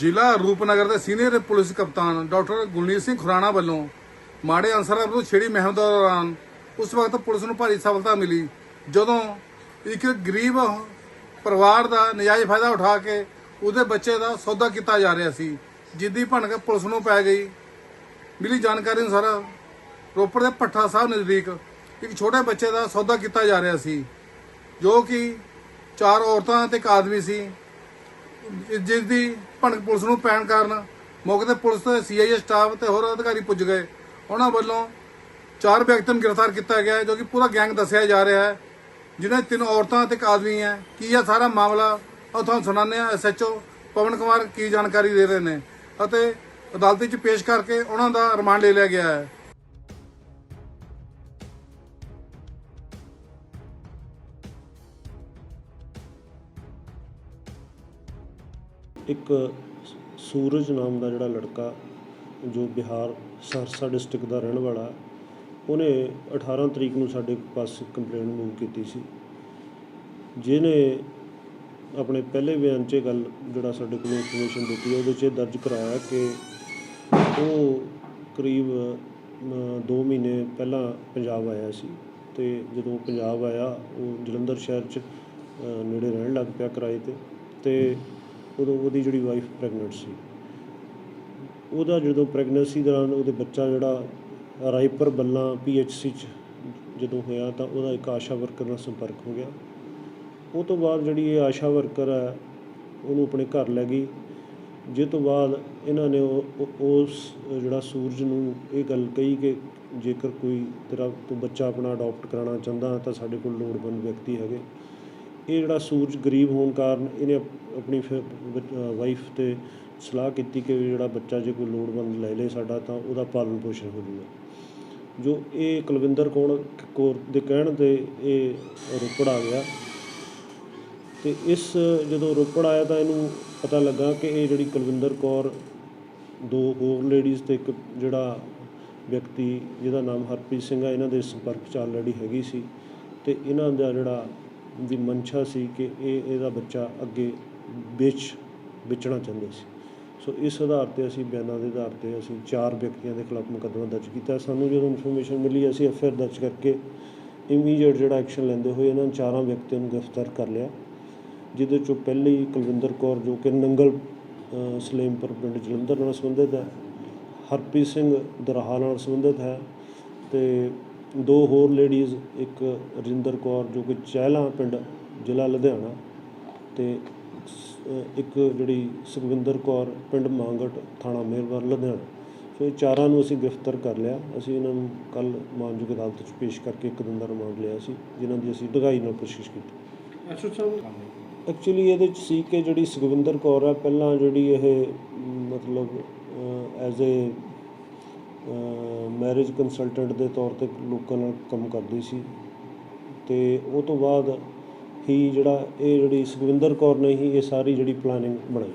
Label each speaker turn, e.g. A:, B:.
A: ਜ਼ਿਲ੍ਹਾ ਰੂਪਨਗਰ ਦੇ senior police ਕਪਤਾਨ ਡਾਕਟਰ ਗੁਰਨੀਤ ਸਿੰਘ ਖੁਰਾਣਾ ਵੱਲੋਂ ਮਾੜੇ ਅਨਸਰਾਂ ਵਿਰੁੱਧ ਛੇੜੀ ਮਹਿਮ ਦੌਰਾਨ ਉਸ ਵਕਤ ਪੁਲਿਸ ਨੂੰ ਭਾਰੀ ਸਫਲਤਾ ਮਿਲੀ। ਜਦੋਂ ਇੱਕ ਗਰੀਬ ਪਰਿਵਾਰ ਦਾ ਨਜਾਇਜ਼ ਫਾਇਦਾ ਉਠਾ ਕੇ ਉਹਦੇ ਬੱਚੇ ਦਾ ਸੌਦਾ ਕੀਤਾ ਜਾ ਰਿਹਾ ਸੀ, ਜਿੱਦੀ ਭਣਕ ਪੁਲਿਸ ਨੂੰ ਪੈ ਗਈ। ਮਿਲੀ ਜਾਣਕਾਰੀ ਅਨੁਸਾਰ ਰੋਪੜ ਦੇ ਭੱਠਾ ਸਾਹਿਬ ਨਜ਼ਦੀਕ ਇੱਕ ਛੋਟੇ ਬੱਚੇ ਦਾ ਸੌਦਾ ਕੀਤਾ ਜਾ ਰਿਹਾ ਸੀ, ਜੋ ਕਿ ਚਾਰ ਔਰਤਾਂ ਤੇ ਇੱਕ ਆਦਮੀ ਸੀ। ਜਿਸ ਦੀ ਭਣਕ ਪੁਲਿਸ ਨੂੰ ਪੈਣ ਕਾਰਨ ਮੌਕੇ ਤੇ ਪੁਲਿਸ ਤੇ ਸੀਆਈਏ ਸਟਾਫ ਤੇ ਹੋਰ ਅਧਿਕਾਰੀ ਪੁੱਜ ਗਏ। ਉਹਨਾਂ ਵੱਲੋਂ ਚਾਰ ਵਿਅਕਤੀਆਂ ਨੂੰ ਗ੍ਰਿਫਤਾਰ ਕੀਤਾ ਗਿਆ ਹੈ, ਜੋ ਕਿ ਪੂਰਾ ਗੈਂਗ ਦੱਸਿਆ ਜਾ ਰਿਹਾ ਹੈ, ਜਿਨ੍ਹਾਂ ਤਿੰਨ ਔਰਤਾਂ ਤੇ ਇੱਕ ਆਦਮੀ ਹੈ। ਕੀ ਇਹ ਸਾਰਾ ਮਾਮਲਾ ਉਹ ਤੁਹਾਨੂੰ ਸੁਣਾਉਂਦੇ ਆ ਐਸਐਚਓ ਪਵਨ ਕੁਮਾਰ ਕੀ ਜਾਣਕਾਰੀ ਦੇ ਰਹੇ ਨੇ ਅਤੇ ਅਦਾਲਤ ਵਿੱਚ ਪੇਸ਼ ਕਰਕੇ ਉਹਨਾਂ ਦਾ ਰਿਮਾਂਡ ਲੈ ਲਿਆ ਗਿਆ ਹੈ।
B: ਇੱਕ ਸੂਰਜ ਨਾਮ ਦਾ ਜਿਹੜਾ ਲੜਕਾ ਜੋ ਬਿਹਾਰ ਸਰਸਾ ਡਿਸਟ੍ਰਿਕਟ ਦਾ ਰਹਿਣ ਵਾਲਾ, ਉਹਨੇ 18 ਤਰੀਕ ਨੂੰ ਸਾਡੇ ਪਾਸ ਕੰਪਲੇਂਟ ਮੂਵ ਕੀਤੀ ਸੀ। ਜਿਹਨੇ ਆਪਣੇ ਪਹਿਲੇ ਬਿਆਨ 'ਚ ਗੱਲ ਜਿਹੜਾ ਸਾਡੇ ਕੋਲ ਇਨਫੋਰਮੇਸ਼ਨ ਦਿੱਤੀ ਉਹਦੇ 'ਚ ਇਹ ਦਰਜ ਕਰਾਇਆ ਕਿ ਉਹ ਕਰੀਬ 2 ਮਹੀਨੇ ਪਹਿਲਾਂ ਪੰਜਾਬ ਆਇਆ ਸੀ ਤੇ ਜਦੋਂ ਪੰਜਾਬ ਆਇਆ, ਉਹ ਜਲੰਧਰ ਸ਼ਹਿਰ 'ਚ ਨੇੜੇ ਰਹਿਣ ਲੱਗ ਪਿਆ ਕਿਰਾਏ ਤੇ ਤੇ ਉਦੋਂ ਉਹਦੀ ਜਿਹੜੀ ਵਾਈਫ ਪ੍ਰੈਗਨੈਂਟ ਸੀ। ਉਹਦਾ ਜਦੋਂ ਪ੍ਰੈਗਨੈਂਸੀ ਦੌਰਾਨ ਉਹਦੇ ਬੱਚਾ ਜਿਹੜਾ ਰਾਏਪੁਰ ਬੱਲਾ ਪੀਐਚਸੀ ਚ ਜਦੋਂ ਹੋਇਆ ਤਾਂ ਉਹਦਾ ਇੱਕ ਆਸ਼ਾ ਵਰਕਰ ਨਾਲ ਸੰਪਰਕ ਹੋ ਗਿਆ। ਉਹ ਤੋਂ ਬਾਅਦ ਜਿਹੜੀ ਇਹ ਆਸ਼ਾ ਵਰਕਰ ਹੈ, ਉਹਨੂੰ ਆਪਣੇ ਘਰ ਲੈ ਗਈ। ਜਿਸ ਤੋਂ ਬਾਅਦ ਇਹਨਾਂ ਨੇ ਉਹ- ਉਸ ਜਿਹੜਾ ਸੂਰਜ ਨੂੰ ਇਹ ਗੱਲ ਕਹੀ ਕਿ ਜੇਕਰ ਕੋਈ ਤੇਰਾ, ਤੂੰ ਬੱਚਾ ਆਪਣਾ ਅਡਾਪਟ ਕਰਾਉਣਾ ਚਾਹੁੰਦਾ ਤਾਂ ਸਾਡੇ ਕੋਲ ਲੋੜਵੰਦ ਵਿਅਕਤੀ ਹੈਗੇ। ਇਹ ਜਿਹੜਾ ਸੂਰਜ ਗਰੀਬ ਹੋਣ ਕਾਰਨ ਇਹਨੇ ਆਪ- ਆਪਣੀ ਵਾਈਫ ਤੇ ਸਲਾਹ ਕੀਤੀ ਕਿ ਜਿਹੜਾ ਬੱਚਾ ਜੇ ਕੋਈ ਲੋੜਵੰਦ ਲੈ ਲੇ ਸਾਡਾ ਤਾਂ ਉਹਦਾ ਪਾਲਣ ਪੋਸ਼ਣ ਹੋ ਜਾਊਗਾ ਜੋ ਇਹ ਕੁਲਵਿੰਦਰ ਕੌਣ ਕੌਰ ਦੇ ਕਹਿਣ ਤੇ ਇਹ ਰੋਪੜ ਆ ਗਿਆ। ਤੇ ਇਸ ਜਦੋਂ ਰੋਪੜ ਆਇਆ ਤਾਂ ਇਹਨੂੰ ਪਤਾ ਲੱਗਾ ਕਿ ਇਹ ਜਿਹੜੀ ਕੁਲਵਿੰਦਰ ਕੌਰ ਦੋ ਹੋਰ ਲੇਡੀਜ਼ ਤੇ ਇੱਕ ਜਿਹੜਾ ਵਿਅਕਤੀ ਜਿਹਦਾ ਨਾਮ ਹਰਪ੍ਰੀਤ ਸਿੰਘ ਆ, ਇਹਨਾਂ ਦੇ ਸੰਪਰਕ ਚ ਆਲਰੇਡੀ ਹੈਗੀ ਸੀ। ਤੇ ਇਹਨਾਂ ਦਾ ਜਿਹੜਾ ਦੀ ਮਨਸ਼ਾ ਸੀ ਕਿ ਇਹ ਇਹਦਾ ਬੱਚਾ ਅੱਗੇ ਵੇਚ ਵੇਚਣਾ ਚਾਹੁੰਦੇ ਸੀ। ਸੋ ਇਸ ਆਧਾਰ ਤੇ ਅਸੀਂ ਬਿਆਨਾਂ ਦੇ ਆਧਾਰ ਤੇ ਅਸੀਂ ਚਾਰ ਵਿਅਕਤੀਆਂ ਦੇ ਖਿਲਾਫ ਮੁਕੱਦਮਾ ਦਰਜ ਕੀਤਾ। ਸਾਨੂੰ ਜਦੋਂ ਇਨਫੋਰਮੇਸ਼ਨ ਮਿਲੀ, ਅਸੀਂ ਐਫਆਈਆਰ ਦਰਜ ਕਰਕੇ ਇਮੀਡੀਏਟ ਜਿਹੜਾ ਐਕਸ਼ਨ ਲੈਂਦੇ ਹੋਏ ਇਹਨਾਂ ਚਾਰਾਂ ਵਿਅਕਤੀਆਂ ਨੂੰ ਗ੍ਰਿਫਤਾਰ ਕਰ ਲਿਆ, ਜਿਹਦੇ ਚੋਂ ਪਹਿਲੀ ਕੁਲਵਿੰਦਰ ਕੌਰ ਜੋ ਕਿ ਨੰਗਲ ਸਲੇਮਪੁਰ ਪਿੰਡ ਜਲੰਧਰ ਨਾਲ ਸੰਬੰਧਿਤ ਹੈ, ਹਰਪ੍ਰੀਤ ਸਿੰਘ ਦਰਹਾ ਨਾਲ ਸੰਬੰਧਿਤ ਹੈ ਤੇ ਦੋ ਹੋਰ ਲੇਡੀਜ਼ ਇੱਕ ਰਜਿੰਦਰ ਕੌਰ ਜੋ ਕਿ ਚਹਿਲਾ ਪਿੰਡ ਜ਼ਿਲ੍ਹਾ ਲੁਧਿਆਣਾ ਤੇ ਇੱਕ ਜਿਹੜੀ ਸੁਖਵਿੰਦਰ ਕੌਰ ਪਿੰਡ ਮਾਂਗਟ ਥਾਣਾ ਮਿਹਰਬਾਨ ਲੁਧਿਆਣਾ। ਸੋ ਇਹ ਚਾਰਾਂ ਨੂੰ ਅਸੀਂ ਗ੍ਰਿਫਤਾਰ ਕਰ ਲਿਆ। ਅਸੀਂ ਇਹਨਾਂ ਨੂੰ ਕੱਲ ਮਾਨਯੋਗ ਅਦਾਲਤ 'ਚ ਪੇਸ਼ ਕਰਕੇ ਇੱਕ ਦਿਨ ਦਾ ਰਿਮਾਂਡ ਲਿਆ ਸੀ ਜਿਨ੍ਹਾਂ ਦੀ ਅਸੀਂ ਡੂੰਘਾਈ ਨਾਲ ਪੁੱਛਗਿੱਛ ਕੀਤੀ।
C: ਸਾਹਿਬ
B: ਐਕਚੁਅਲੀ ਇਹਦੇ ਚ ਸੀ ਕਿ ਜਿਹੜੀ ਸੁਖਵਿੰਦਰ ਕੌਰ ਹੈ ਪਹਿਲਾਂ ਜਿਹੜੀ ਇਹ ਮਤਲਬ ਐਜ਼ ਅ ਮੈਰਿਜ ਕੰਸਲਟੈਂਟ ਦੇ ਤੌਰ ਤੇ ਲੋਕਾਂ ਨਾਲ ਕੰਮ ਕਰਦੀ ਸੀ ਅਤੇ ਉਹ ਤੋਂ ਬਾਅਦ ਹੀ ਜਿਹੜਾ ਇਹ ਜਿਹੜੀ ਸੁਖਵਿੰਦਰ ਕੌਰ ਨੇ ਹੀ ਇਹ ਸਾਰੀ ਜਿਹੜੀ ਪਲਾਨਿੰਗ ਬਣਾਈ।